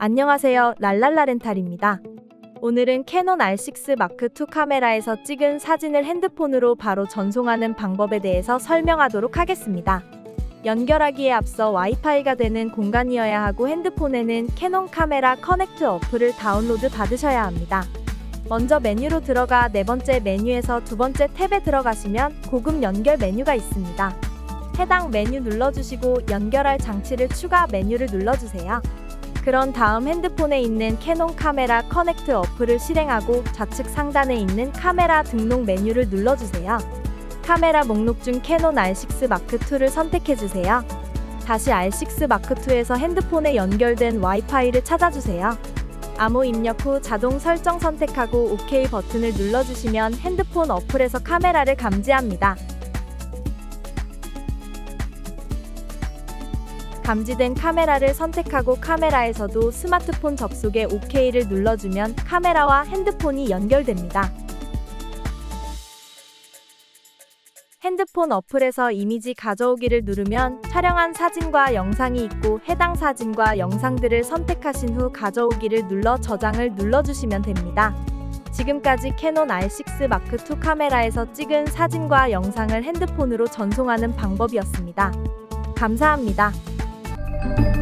안녕하세요. 랄랄라 렌탈입니다. 오늘은 캐논 R6 마크 II 카메라에서 찍은 사진을 핸드폰으로 바로 전송하는 방법에 대해서 설명하도록 하겠습니다. 연결하기에 앞서 와이파이가 되는 공간이어야 하고 핸드폰에는 캐논 카메라 커넥트 어플을 다운로드 받으셔야 합니다. 먼저 메뉴로 들어가 네 번째 메뉴에서 두 번째 탭에 들어가시면 고급 연결 메뉴가 있습니다. 해당 메뉴 눌러주시고 연결할 장치를 추가 메뉴를 눌러주세요. 그런 다음 핸드폰에 있는 캐논 카메라 커넥트 어플을 실행하고 좌측 상단에 있는 카메라 등록 메뉴를 눌러주세요. 카메라 목록 중 캐논 R6 마크 II를 선택해주세요. 다시 R6 마크 II에서 핸드폰에 연결된 와이파이를 찾아주세요. 암호 입력 후 자동 설정 선택하고 OK 버튼을 눌러주시면 핸드폰 어플에서 카메라를 감지합니다. 감지된 카메라를 선택하고 카메라에서도 스마트폰 접속에 OK를 눌러주면 카메라와 핸드폰이 연결됩니다. 핸드폰 어플에서 이미지 가져오기를 누르면 촬영한 사진과 영상이 있고 해당 사진과 영상들을 선택하신 후 가져오기를 눌러 저장을 눌러주시면 됩니다. 지금까지 캐논 R6 마크 II 카메라에서 찍은 사진과 영상을 핸드폰으로 전송하는 방법이었습니다. 감사합니다. Thank you.